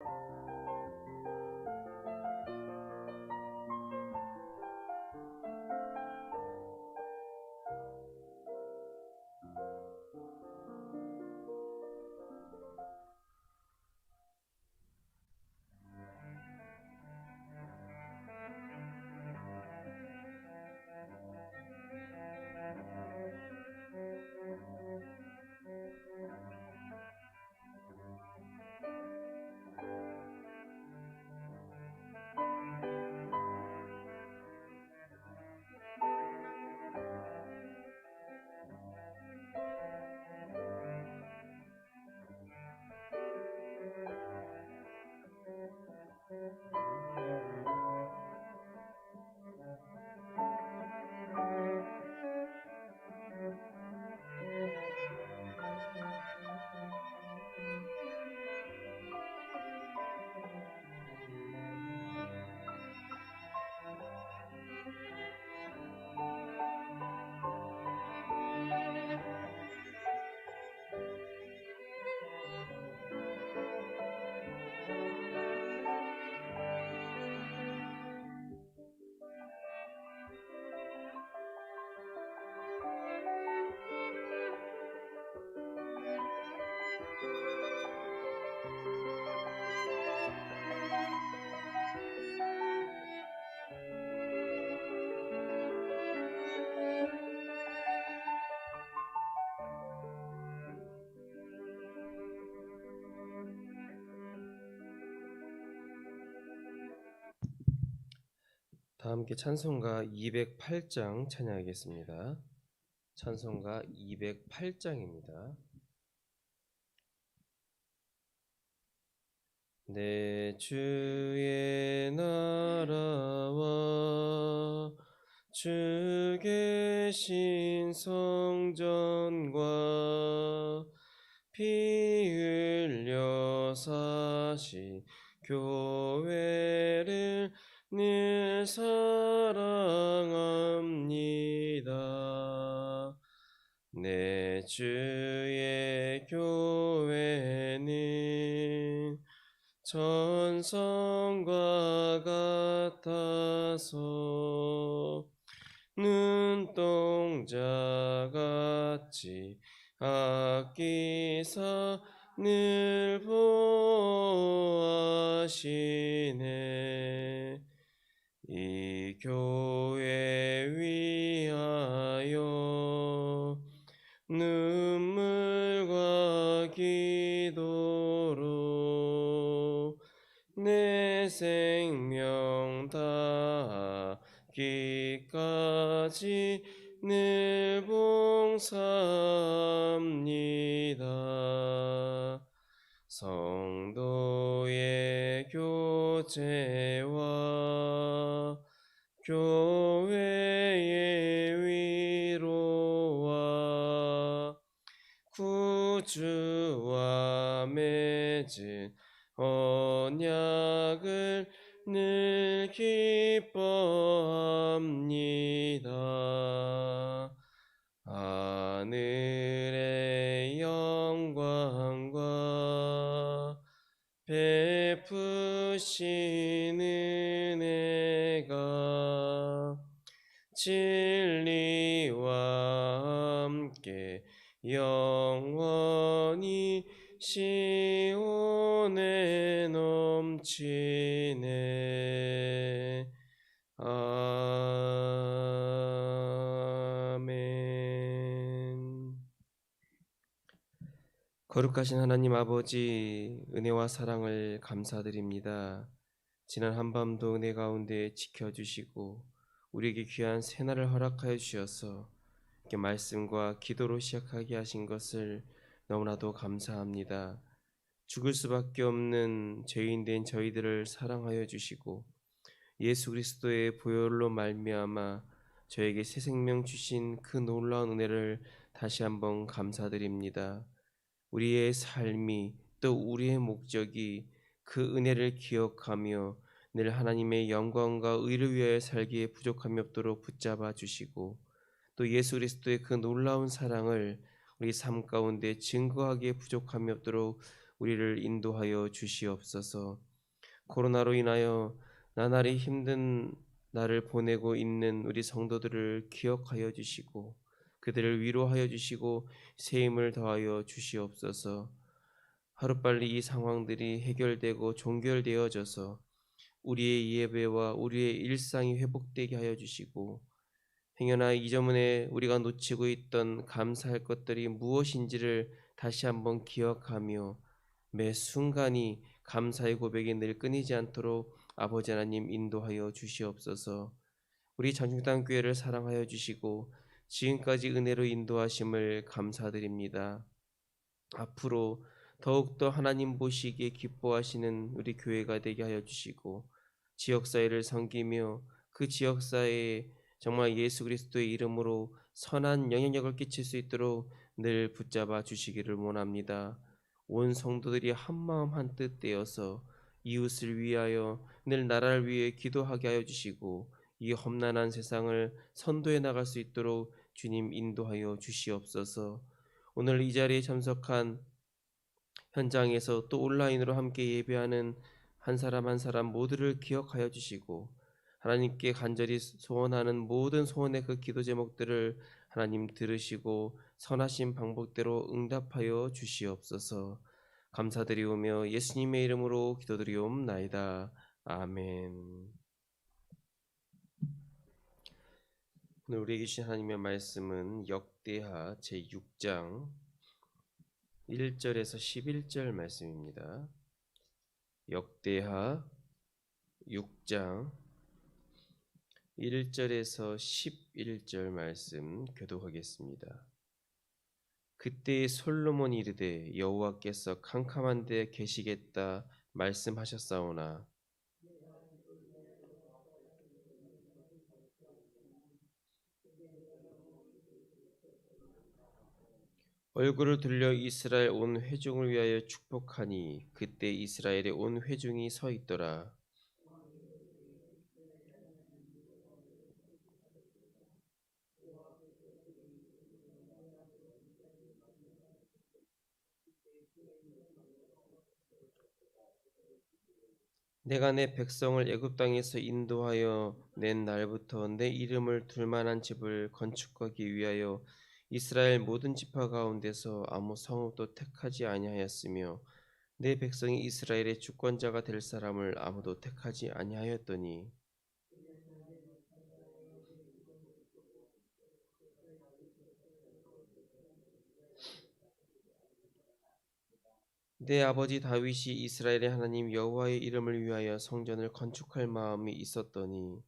you 다 함께 찬송가 208장 찬양하겠습니다. 찬송가 208장입니다. 내 주의 나라와 주 계신 성전과 피 흘려 사신 교회를 늘 사랑합니다. 내 주의 교회는 천성과 같아서 눈동자 같이 아끼사 늘 보하시네 이 교회 위하여 눈물과 기도로 내 생명 다하기까지 늘 봉사합니다. 성도의 교제와 교 시온에 넘치네 아멘 거룩하신 하나님 아버지 은혜와 사랑을 감사드립니다. 지난 한밤도 은혜 가운데 지켜주시고 우리에게 귀한 새날을 허락하여 주셔서 말씀과 기도로 시작하게 하신 것을 너무나도 감사합니다. 죽을 수밖에 없는 죄인 된 저희들을 사랑하여 주시고 예수 그리스도의 보혈로 말미암아 저에게 새 생명 주신 그 놀라운 은혜를 다시 한번 감사드립니다. 우리의 삶이 또 우리의 목적이 그 은혜를 기억하며 늘 하나님의 영광과 의를 위하여 살기에 부족함이 없도록 붙잡아 주시고 또 예수 그리스도의 그 놀라운 사랑을 우리 삶 가운데 증거하기에 부족함이 없도록 우리를 인도하여 주시옵소서. 코로나로 인하여 나날이 힘든 나를 보내고 있는 우리 성도들을 기억하여 주시고 그들을 위로하여 주시고 새 힘을 더하여 주시옵소서. 하루빨리 이 상황들이 해결되고 종결되어져서 우리의 예배와 우리의 일상이 회복되게 하여 주시고 행여나 이전에 우리가 놓치고 있던 감사할 것들이 무엇인지를 다시 한번 기억하며 매 순간이 감사의 고백이 늘 끊이지 않도록 아버지 하나님 인도하여 주시옵소서. 우리 장중당 교회를 사랑하여 주시고 지금까지 은혜로 인도하심을 감사드립니다. 앞으로 더욱더 하나님 보시기에 기뻐하시는 우리 교회가 되게 하여 주시고 지역사회를 섬기며 그 지역사회에 정말 예수 그리스도의 이름으로 선한 영향력을 끼칠 수 있도록 늘 붙잡아 주시기를 원합니다. 온 성도들이 한 마음 한 뜻 되어서 이웃을 위하여 늘 나라를 위해 기도하게 하여 주시고 이 험난한 세상을 선도해 나갈 수 있도록 주님 인도하여 주시옵소서. 오늘 이 자리에 참석한 현장에서 또 온라인으로 함께 예배하는 한 사람 한 사람 모두를 기억하여 주시고 하나님께 간절히 소원하는 모든 소원의 그 기도 제목들을 하나님 들으시고 선하신 방법대로 응답하여 주시옵소서. 감사드리오며 예수님의 이름으로 기도드리옵나이다. 아멘. 오늘 우리에게 주신 하나님의 말씀은 역대하 제6장 1절에서 11절 말씀입니다. 역대하 6장 1절에서 11절 말씀 교독하겠습니다. 그때 솔로몬이 이르되 여호와께서 캄캄한 데 계시겠다 말씀하셨사오나 얼굴을 들려 이스라엘 온 회중을 위하여 축복하니 그때 이스라엘의 온 회중이 서 있더라. 내가 내 백성을 애굽 땅에서 인도하여 낸 날부터 내 이름을 둘 만한 집을 건축하기 위하여 이스라엘 모든 지파 가운데서 아무 성읍도 택하지 아니하였으며 내 백성이 이스라엘의 주권자가 될 사람을 아무도 택하지 아니하였더니 내 아버지 다윗이 이스라엘의 하나님 여호와의 이름을 위하여 성전을 건축할 마음이 있었더니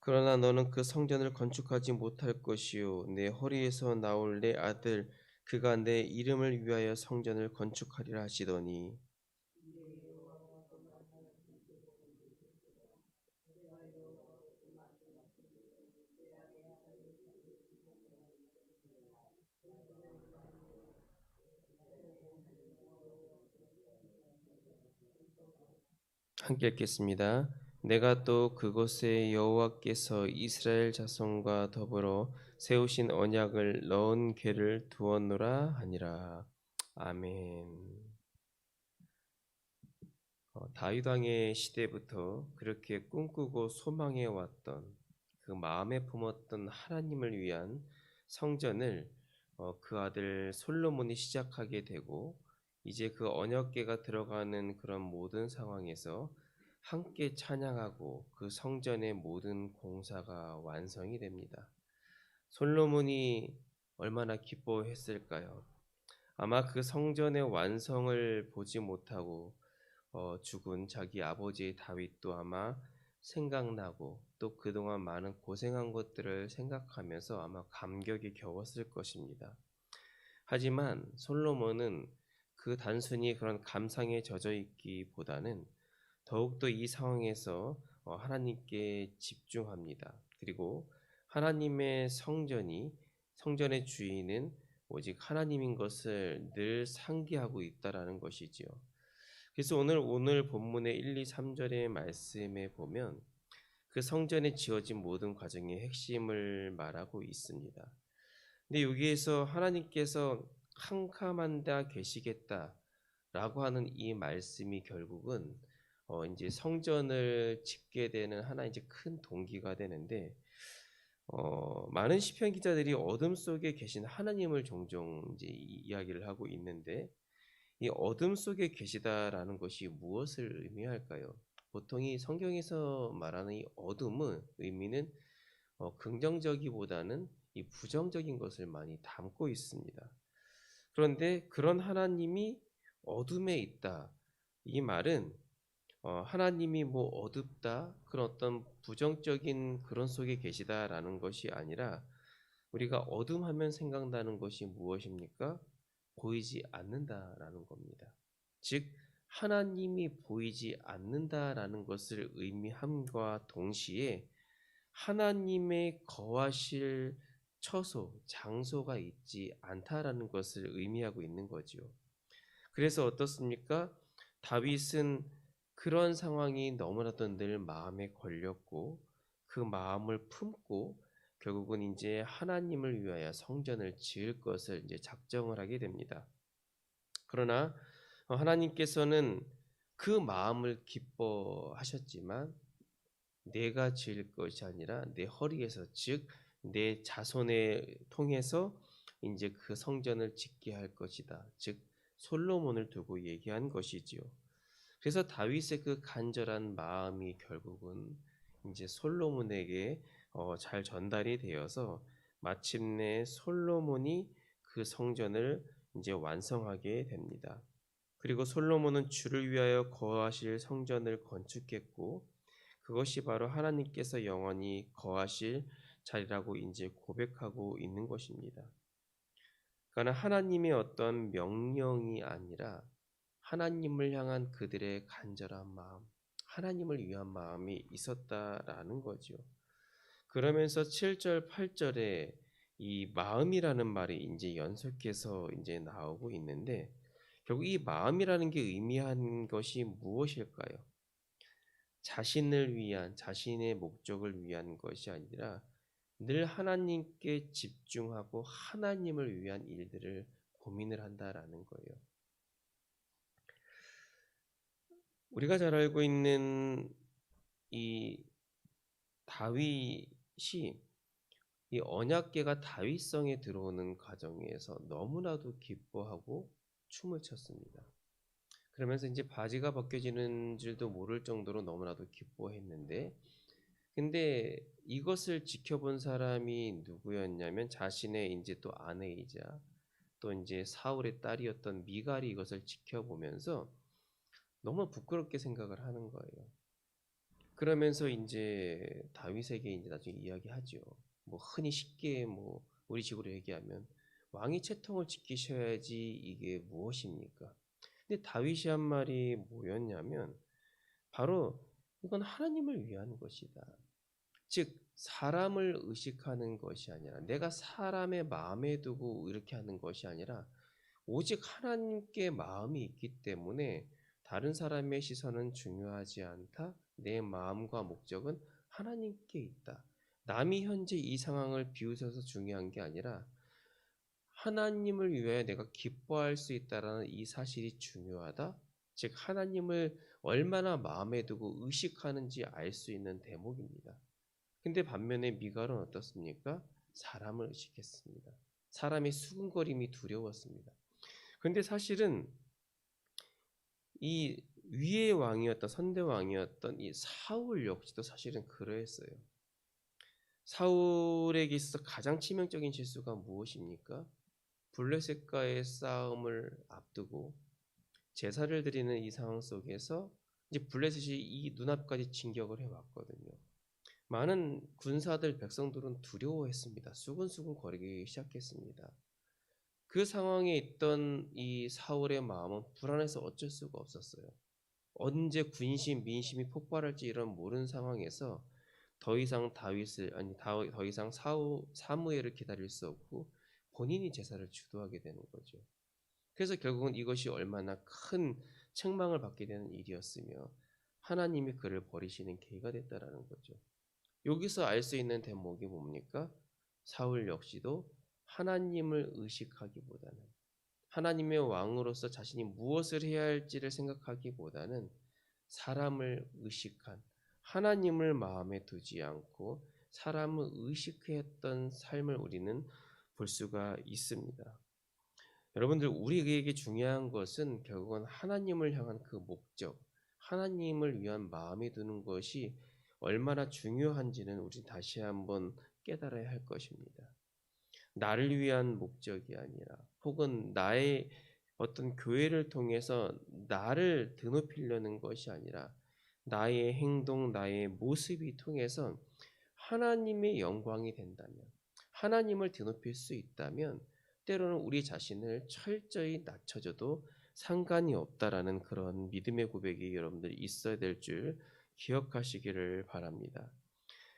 그러나 너는 그 성전을 건축하지 못할 것이요. 내 허리에서 나올 내 아들 그가 내 이름을 위하여 성전을 건축하리라 하시더니 함께 읽겠습니다. 내가 또 그곳에 여호와께서 이스라엘 자손과 더불어 세우신 언약을 넣은 궤를 두었노라 하니라. 아멘. 어, 다윗 왕의 시대부터 그렇게 꿈꾸고 소망해 왔던 그 마음에 품었던 하나님을 위한 성전을 어, 그 아들 솔로몬이 시작하게 되고 이제 그 언약궤가 들어가는 그런 모든 상황에서 함께 찬양하고 그 성전의 모든 공사가 완성이 됩니다. 솔로몬이 얼마나 기뻐했을까요? 아마 그 성전의 완성을 보지 못하고 어, 죽은 자기 아버지 다윗도 아마 생각나고 또 그동안 많은 고생한 것들을 생각하면서 아마 감격이 겨웠을 것입니다. 하지만 솔로몬은 그 단순히 그런 감상에 젖어 있기보다는 더욱더 이 상황에서 어, 하나님께 집중합니다. 그리고 하나님의 성전이 성전의 주인은 오직 하나님인 것을 늘 상기하고 있다라는 것이지요. 그래서 오늘 오늘 본문의 1, 2, 3절의 말씀에 보면 그 성전에 지어진 모든 과정의 핵심을 말하고 있습니다. 근데 여기에서 하나님께서 캄캄한 다 계시겠다라고 하는 이 말씀이 결국은 어 이제 성전을 짓게 되는 하나 이제 큰 동기가 되는데 어 많은 시편 기자들이 어둠 속에 계신 하나님을 종종 이제 이야기를 하고 있는데 이 어둠 속에 계시다라는 것이 무엇을 의미할까요? 보통 이 성경에서 말하는 이 어둠은 의미는 어 긍정적이보다는 이 부정적인 것을 많이 담고 있습니다. 그런데 그런 하나님이 어둠에 있다. 이 말은 어, 하나님이 뭐 어둡다 그런 어떤 부정적인 그런 속에 계시다라는 것이 아니라 우리가 어둠하면 생각나는 것이 무엇입니까? 보이지 않는다라는 겁니다. 즉 하나님이 보이지 않는다라는 것을 의미함과 동시에 하나님의 거하실 처소, 장소가 있지 않다라는 것을 의미하고 있는 거죠. 그래서 어떻습니까? 다윗은 그런 상황이 너무나도 늘 마음에 걸렸고 그 마음을 품고 결국은 이제 하나님을 위하여 성전을 지을 것을 이제 작정을 하게 됩니다. 그러나 하나님께서는 그 마음을 기뻐하셨지만 내가 지을 것이 아니라 내 허리에서 즉 내 자손에 통해서 이제 그 성전을 짓게 할 것이다. 즉 솔로몬을 두고 얘기한 것이지요. 그래서 다윗의 그 간절한 마음이 결국은 이제 솔로몬에게 어, 잘 전달이 되어서 마침내 솔로몬이 그 성전을 이제 완성하게 됩니다. 그리고 솔로몬은 주를 위하여 거하실 성전을 건축했고 그것이 바로 하나님께서 영원히 거하실 자리라고 이제 고백하고 있는 것입니다. 그러나 하나님의 어떤 명령이 아니라 하나님을 향한 그들의 간절한 마음, 하나님을 위한 마음이 있었다라는 거죠. 그러면서 7절, 8절에 이 마음이라는 말이 이제 연속해서 이제 나오고 있는데 결국 이 마음이라는 게 의미한 것이 무엇일까요? 자신을 위한 자신의 목적을 위한 것이 아니라 늘 하나님께 집중하고 하나님을 위한 일들을 고민을 한다라는 거예요. 우리가 잘 알고 있는 이 다윗이 이 언약계가 다윗성에 들어오는 과정에서 너무나도 기뻐하고 춤을 췄습니다. 그러면서 이제 바지가 벗겨지는 줄도 모를 정도로 너무나도 기뻐했는데 근데 이것을 지켜본 사람이 누구였냐면 자신의 이제 또 아내이자 또 이제 사울의 딸이었던 미갈이 이것을 지켜보면서 너무 부끄럽게 생각을 하는 거예요. 그러면서 이제 다윗에게 이제 나중에 이야기하죠. 뭐 흔히 쉽게 뭐 우리 식으로 얘기하면 왕이 채통을 지키셔야지 이게 무엇입니까? 근데 다윗이 한 말이 뭐였냐면 바로 이건 하나님을 위한 것이다. 즉 사람을 의식하는 것이 아니라 내가 사람의 마음에 두고 이렇게 하는 것이 아니라 오직 하나님께 마음이 있기 때문에 다른 사람의 시선은 중요하지 않다. 내 마음과 목적은 하나님께 있다. 남이 현재 이 상황을 비웃어서 중요한 게 아니라 하나님을 위해 내가 기뻐할 수 있다라는 이 사실이 중요하다. 즉 하나님을 얼마나 마음에 두고 의식하는지 알 수 있는 대목입니다. 근데 반면에 미갈은 어떻습니까? 사람을 의식했습니다. 사람의 수근거림이 두려웠습니다. 근데 사실은 이 위의 왕이었던 선대 왕이었던 이 사울 역시도 사실은 그러했어요. 사울에게 있어서 가장 치명적인 실수가 무엇입니까? 블레셋과의 싸움을 앞두고 제사를 드리는 이 상황 속에서 이제 블레셋이 이 눈앞까지 진격을 해왔거든요. 많은 군사들 백성들은 두려워했습니다. 수근수근 거리기 시작했습니다. 그 상황에 있던 이 사울의 마음은 불안해서 어쩔 수가 없었어요. 언제 군심, 민심이 폭발할지 이런 모르는 상황에서 더 이상 다윗을 아니 더 이상 사우 사무엘을 기다릴 수 없고 본인이 제사를 주도하게 되는 거죠. 그래서 결국은 이것이 얼마나 큰 책망을 받게 되는 일이었으며 하나님이 그를 버리시는 계기가 됐다라는 거죠. 여기서 알 수 있는 대목이 뭡니까? 사울 역시도 하나님을 의식하기보다는 하나님의 왕으로서 자신이 무엇을 해야 할지를 생각하기보다는 사람을 의식한 하나님을 마음에 두지 않고 사람을 의식했던 삶을 우리는 볼 수가 있습니다. 여러분들 우리에게 중요한 것은 결국은 하나님을 향한 그 목적, 하나님을 위한 마음에 두는 것이 얼마나 중요한지는 우리 다시 한번 깨달아야 할 것입니다. 나를 위한 목적이 아니라 혹은 나의 어떤 교회를 통해서 나를 드높이려는 것이 아니라 나의 행동, 나의 모습이 통해서 하나님의 영광이 된다면 하나님을 드높일 수 있다면 때로는 우리 자신을 철저히 낮춰줘도 상관이 없다라는 그런 믿음의 고백이 여러분들이 있어야 될줄 기억하시기를 바랍니다.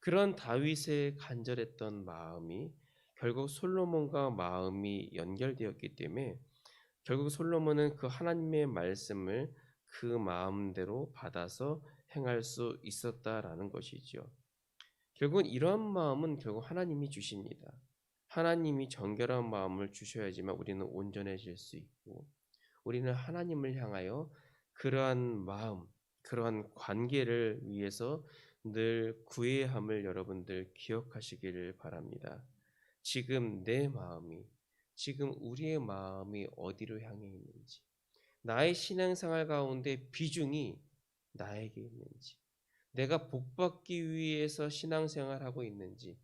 그런 다윗의 간절했던 마음이 결국 솔로몬과 마음이 연결되었기 때문에 결국 솔로몬은 그 하나님의 말씀을 그 마음대로 받아서 행할 수 있었다라는 것이죠. 결국은 이러한 마음은 결국 하나님이 주십니다. 하나님이 정결한 마음을 주셔야지만 우리는 온전해질 수 있고 우리는 하나님을 향하여 그러한 마음, 그러한 관계를 위해서 늘 구해야 함을 여러분들 기억하시기를 바랍니다. 지금 내 마음이, 지금 우리의 마음이 어디로 향해 있는지, 나의 신앙생활 가운데 비중이 나에게 있는지, 내가 복받기 위해서 신앙생활하고 있는지,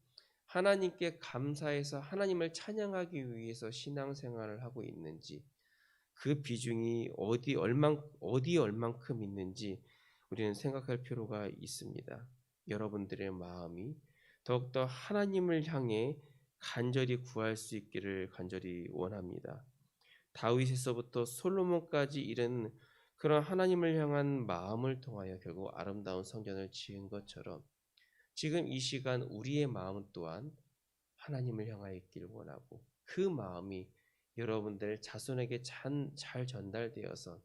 하나님께 감사해서 하나님을 찬양하기 위해서 신앙생활을 하고 있는지, 그 비중이 어디 얼만 어디 얼만큼 있는지 우리는 생각할 필요가 있습니다. 여러분들의 마음이 더욱더 하나님을 향해 간절히 구할 수 있기를 간절히 원합니다. 다윗에서부터 솔로몬까지 이른 그런 하나님을 향한 마음을 통하여 결국 아름다운 성전을 지은 것처럼 지금 이 시간 우리의 마음 또한 하나님을 향하여 있기를 원하고 그 마음이 여러분들 자손에게 잘 전달되어서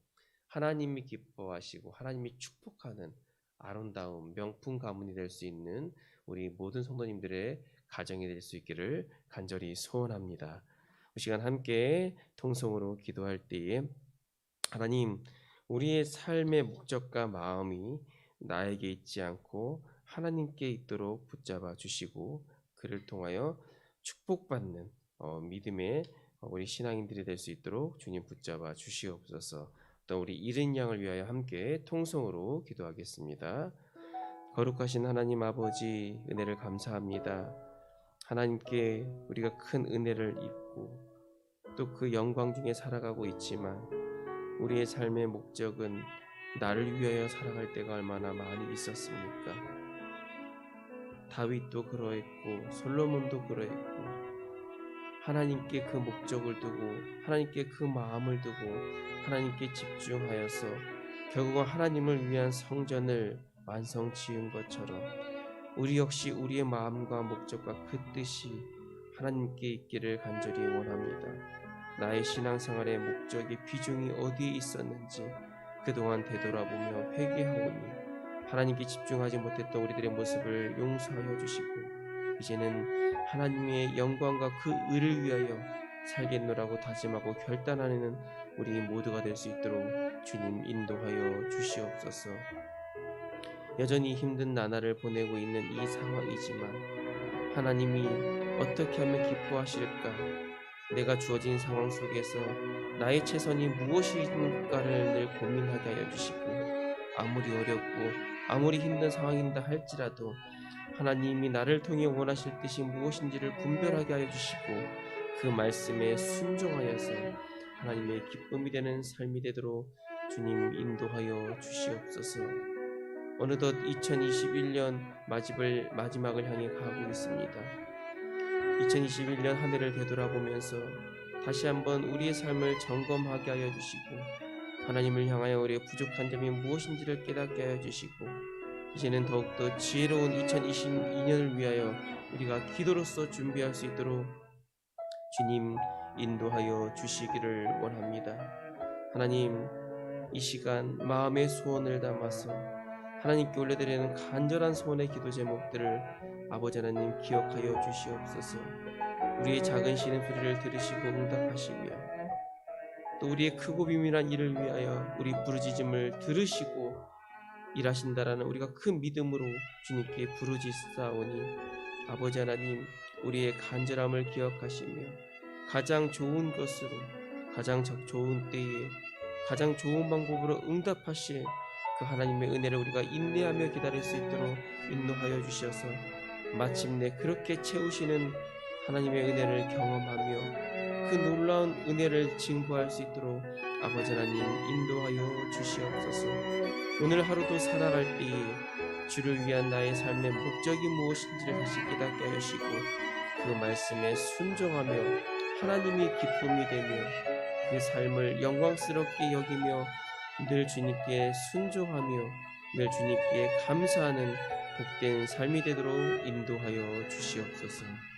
하나님이 기뻐하시고 하나님이 축복하는 아름다운 명품 가문이 될 수 있는 우리 모든 성도님들의 가정이 될 수 있기를 간절히 소원합니다. 이 시간 함께 통성으로 기도할 때에 하나님 우리의 삶의 목적과 마음이 나에게 있지 않고 하나님께 있도록 붙잡아 주시고 그를 통하여 축복받는 어, 믿음의 우리 신앙인들이 될 수 있도록 주님 붙잡아 주시옵소서. 또 우리 이른 양을 위하여 함께 통성으로 기도하겠습니다. 거룩하신 하나님 아버지 은혜를 감사합니다. 하나님께 우리가 큰 은혜를 입고 또 그 영광 중에 살아가고 있지만 우리의 삶의 목적은 나를 위하여 살아갈 때가 얼마나 많이 있었습니까? 다윗도 그러했고 솔로몬도 그러했고 하나님께 그 목적을 두고 하나님께 그 마음을 두고 하나님께 집중하여서 결국은 하나님을 위한 성전을 완성 지은 것처럼 우리 역시 우리의 마음과 목적과 그 뜻이 하나님께 있기를 간절히 원합니다. 나의 신앙생활의 목적의 비중이 어디에 있었는지 그동안 되돌아보며 회개하오니 하나님께 집중하지 못했던 우리들의 모습을 용서하여 주시고 이제는 하나님의 영광과 그 의를 위하여 살겠노라고 다짐하고 결단하는 우리 모두가 될 수 있도록 주님 인도하여 주시옵소서. 여전히 힘든 나날을 보내고 있는 이 상황이지만 하나님이 어떻게 하면 기뻐하실까? 내가 주어진 상황 속에서 나의 최선이 무엇인가를 늘 고민하게 하여 주시고 아무리 어렵고 아무리 힘든 상황인다 할지라도 하나님이 나를 통해 원하실 뜻이 무엇인지를 분별하게 하여 주시고 그 말씀에 순종하여서 하나님의 기쁨이 되는 삶이 되도록 주님 인도하여 주시옵소서. 어느덧 2021년 마지막을, 마지막을 향해 가고 있습니다. 2021년 한 해를 되돌아보면서 다시 한번 우리의 삶을 점검하게 하여 주시고 하나님을 향하여 우리의 부족한 점이 무엇인지를 깨닫게 하여 주시고 이제는 더욱더 지혜로운 2022년을 위하여 우리가 기도로서 준비할 수 있도록 주님 인도하여 주시기를 원합니다. 하나님, 이 시간 마음의 소원을 담아서 하나님께 올려드리는 간절한 소원의 기도 제목들을 아버지 하나님 기억하여 주시옵소서. 우리의 작은 신음 소리를 들으시고 응답하시며 또 우리의 크고 비밀한 일을 위하여 우리 부르짖음을 들으시고 일하신다라는 우리가 큰 믿음으로 주님께 부르짖사오니 아버지 하나님 우리의 간절함을 기억하시며 가장 좋은 것으로 가장 적 좋은 때에 가장 좋은 방법으로 응답하실 그 하나님의 은혜를 우리가 인내하며 기다릴 수 있도록 인도하여 주셔서 마침내 그렇게 채우시는 하나님의 은혜를 경험하며 그 놀라운 은혜를 증거할 수 있도록 아버지 하나님 인도하여 주시옵소서. 오늘 하루도 살아갈 때에 주를 위한 나의 삶의 목적이 무엇인지를 다시 깨닫게 하시고 그 말씀에 순종하며 하나님이 기쁨이 되며 그 삶을 영광스럽게 여기며 늘 주님께 순종하며 늘 주님께 감사하는 복된 삶이 되도록 인도하여 주시옵소서.